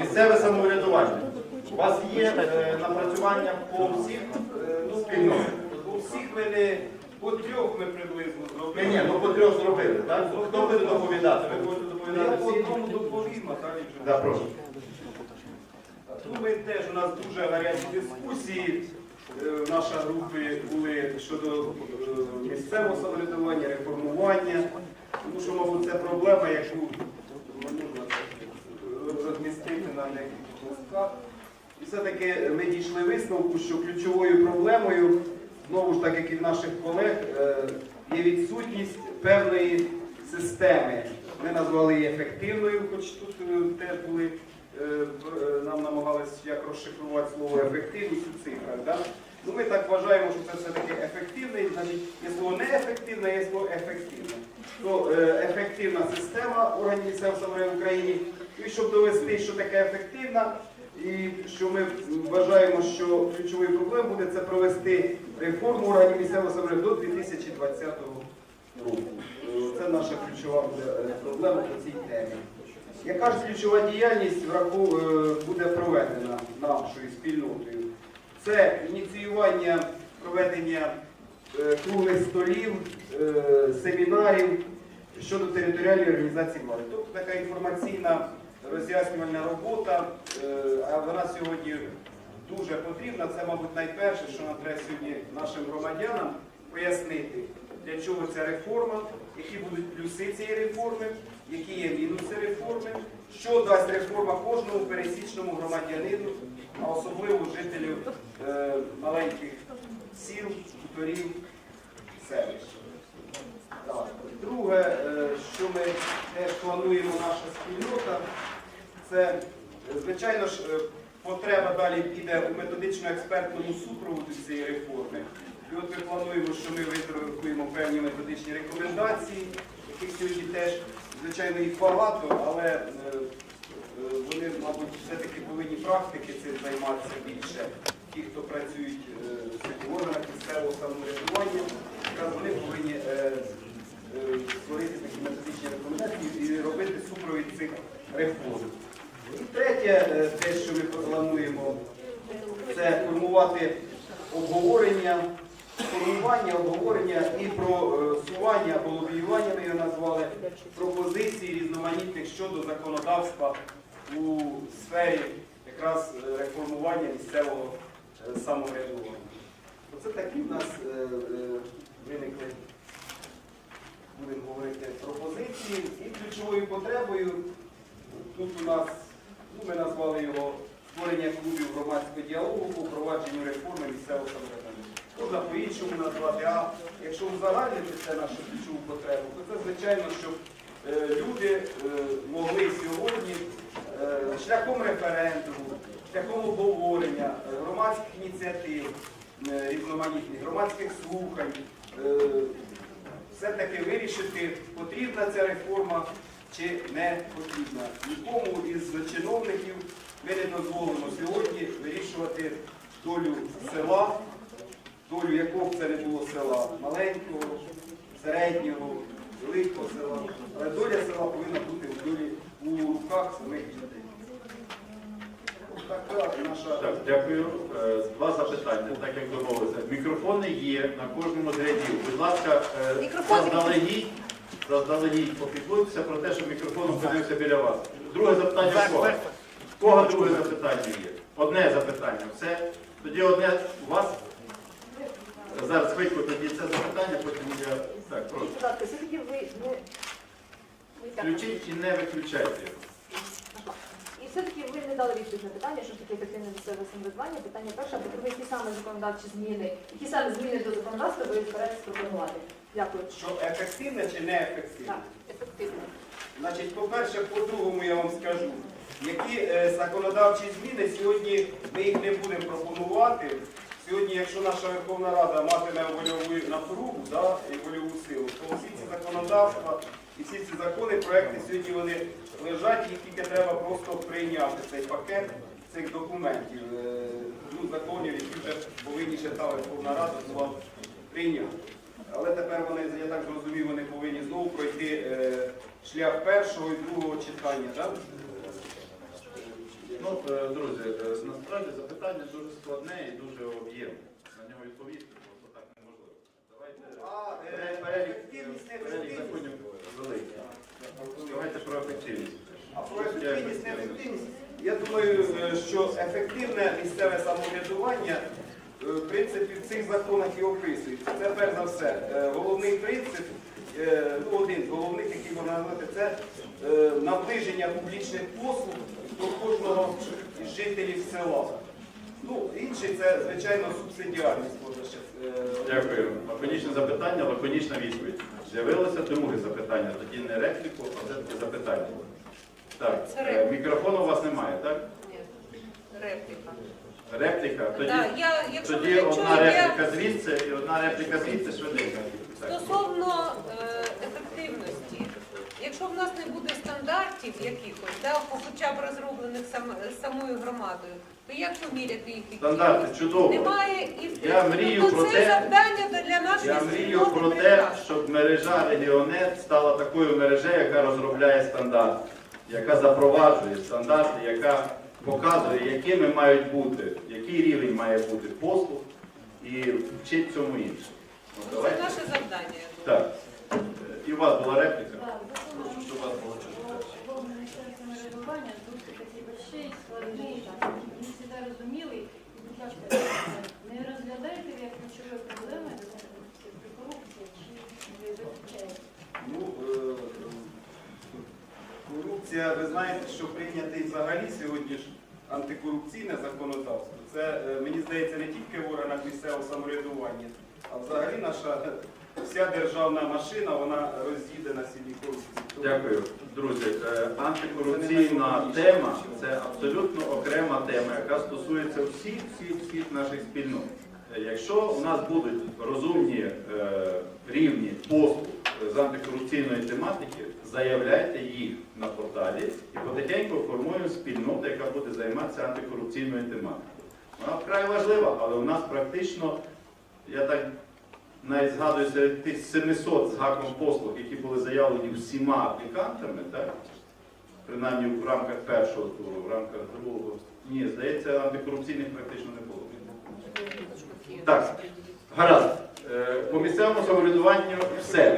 Місцеве самоврядування. У вас є е, напрацювання по всіх е, ну, спільнотах? У всіх ми не по трьох ми приблизно Ні, зробили. ні, ну по трьох зробили, так? Хто буде доповідати? Ви будете Я доповідати по всі? одному доповім, а далі вже. Да, прошу. Ну, ми теж у нас дуже гарячі дискусії. е, Наша групи були щодо е, місцевого самоврядування, реформування. Тому що, мабуть, це проблема, яку не можна так розмістити на деяких листках. І все-таки ми дійшли висновку, що ключовою проблемою, знову ж так, як і в наших колег, е, є відсутність певної системи. Ми назвали її ефективною, хоч тут е, теж були, е, нам намагалися як розшифрувати слово ефективність у цифрах. Да? Ну, ми так вважаємо, що це все-таки ефективний, значить, є слово неефективне, є слово ефективне. То е, ефективна система органів місцевого самоврядування в Україні. І щоб довести, що таке ефективна, і що ми вважаємо, що ключовою проблемою буде це провести реформу органів місцевого самоврядування до 2020 року. Це наша ключова е, проблема по цій темі. Яка ж ключова діяльність е, буде проведена нашою спільнотою? Це ініціювання проведення е, круглих столів, е, семінарів щодо територіальної організації влади. Тобто така інформаційна роз'яснювальна робота, е, а вона сьогодні дуже потрібна. Це, мабуть, найперше, що нам треба сьогодні нашим громадянам пояснити, для чого ця реформа, які будуть плюси цієї реформи, які є мінуси реформи, що дасть реформа кожному пересічному громадянину, а особливо жителю е, маленьких сіл, хуторів, селищ. Друге, е, що ми теж плануємо наша спільнота, це, звичайно ж, е, потреба далі піде у методично-експертному супроводу цієї реформи. І от ми плануємо, що ми витребуємо певні методичні рекомендації, яких сьогодні теж, звичайно, їх багато, але е, е, вони, мабуть, все-таки повинні практики цим займатися більше. Ті, хто працюють з в органах місцевого самоврядування, вони повинні е, е, створити такі методичні рекомендації і робити супровід цих реформ. І третє, е, те, що ми плануємо, це формувати обговорення, формування, і просування або лобіювання, ми його назвали, пропозицій різноманітних щодо законодавства у сфері якраз е, реформування місцевого е, самоврядування. Оце такі в нас е, е, виникли, будемо говорити, пропозиції. І ключовою потребою тут у нас, ну, ми назвали його створення клубів громадського діалогу по впровадженню реформи місцевого самоврядування. Можна по-іншому назвати, а якщо узагальнити це нашу ключову потребу, то це звичайно, щоб е, люди е, могли сьогодні е, шляхом референдуму, шляхом обговорення, громадських ініціатив, різноманітних, громадських слухань, все-таки вирішити, потрібна ця реформа чи не потрібна. Нікому із чиновників ми не дозволимо сьогодні вирішувати долю села, долю якого б це не було села, маленького, середнього, великого села. Але доля села повинна бути в долі у руках самих людей. Така наша. Так, дякую. Е, Два запитання, так як домовилися. Мікрофони є на кожному з рядів. Будь ласка, е, заздалегідь, заздалегідь попіклуйтеся про те, що мікрофон опинився біля вас. Друге запитання в кого? В кого друге запитання є? Одне запитання. Все. Тоді одне у вас. Зараз хвильку тоді це запитання, потім я так прошу. Будь ласка, все-таки ви, ви, ви так. Включіть і не виключайте. І все-таки ви не дали відповідь на питання, що таке ефективне місцеве самоврядування. Питання перше, потрібні які саме законодавчі зміни, які саме зміни до законодавства ви збираєтесь пропонувати. Дякую. Що ефективне чи неефективне? Так, ефективно. Значить, по-перше, по-другому я вам скажу, які е, законодавчі зміни сьогодні ми їх не будемо пропонувати. Сьогодні, якщо наша Верховна Рада матиме вольову напругу да, і вольову силу, то всі ці законодавства і всі ці закони, проекти сьогодні вони лежать, їх тільки треба просто прийняти цей пакет цих документів, е, ну, законів, які вже повинні ще та Верховна Рада була прийняти. Але тепер вони, я так зрозумів, вони повинні знову пройти е, шлях першого і другого читання. Да? Ну, друзі, е, насправді запитання дуже складне і дуже об'ємне. На нього відповісти просто так неможливо. Давайте перелік- ефективність, е, перелік законів великий. Давайте про ефективність. А про ефективність, неефективність. Я думаю, що ефективне місцеве самоврядування в принципі в цих законах і описується. Це перш за все. Головний принцип, ну один з головних, який можна назвати, це наближення публічних послуг жителів. Ну, інший це, звичайно, субсидіарність. е, Дякую. Лаконічне запитання, лаконічна відповідь. З'явилося друге запитання, тоді не репліку, а все-таки запитання. Так, Це е, мікрофону у вас немає, так? Ні, репліка. Репліка? Тоді, Да, я, якщо тоді одна я репліка звідси і одна репліка звідси швиденько. Так. стосовно е, ефективності. Якщо в нас не буде стандартів якихось, да, хоча б розроблених сам, самою громадою, то як поміряти їх? Стандарти чудово. Немає і Я мрію тобто про це те- завдання для нашої Я мрію про те, прекрасне. щоб мережа Регіонет стала такою мережею, яка розробляє стандарти, яка запроваджує стандарти, яка показує, якими мають бути, який рівень має бути послуг і вчить цьому інше. От Це наше завдання. я думаю. Так. Е, І у вас була репліка? Да, закон Прошу, щоб у вас було чути. о Міністерстві самоврядування дуже такі складний, не всегда розумілий. І, будь ласка, не розглядаєте ви як ключові проблеми при корупції, чи виключаєте? Ну, е, корупція, ви знаєте, що прийнятий взагалі сьогодні ж антикорупційне законодавство. Це, е, мені здається, не тільки в органах місцевого самоврядування, а взагалі наша вся державна машина, вона роз'їдена сілі корупції. Дякую, друзі. Е, Антикорупційна тема це абсолютно окрема тема, яка стосується всіх, всіх, всіх наших спільнот. Е, Якщо у нас будуть розумні е, рівні послуг з антикорупційної тематики, заявляйте їх на порталі і потихеньку формуємо спільноту, яка буде займатися антикорупційною тематикою. Вона вкрай важлива, але у нас практично, я так навіть згадую серед тих 700 з гаком послуг, які були заявлені всіма аплікантами, так? принаймні в рамках першого туру, в рамках другого. Ні, здається, антикорупційних практично не було. Так, гаразд. Е, По місцевому самоврядуванню все.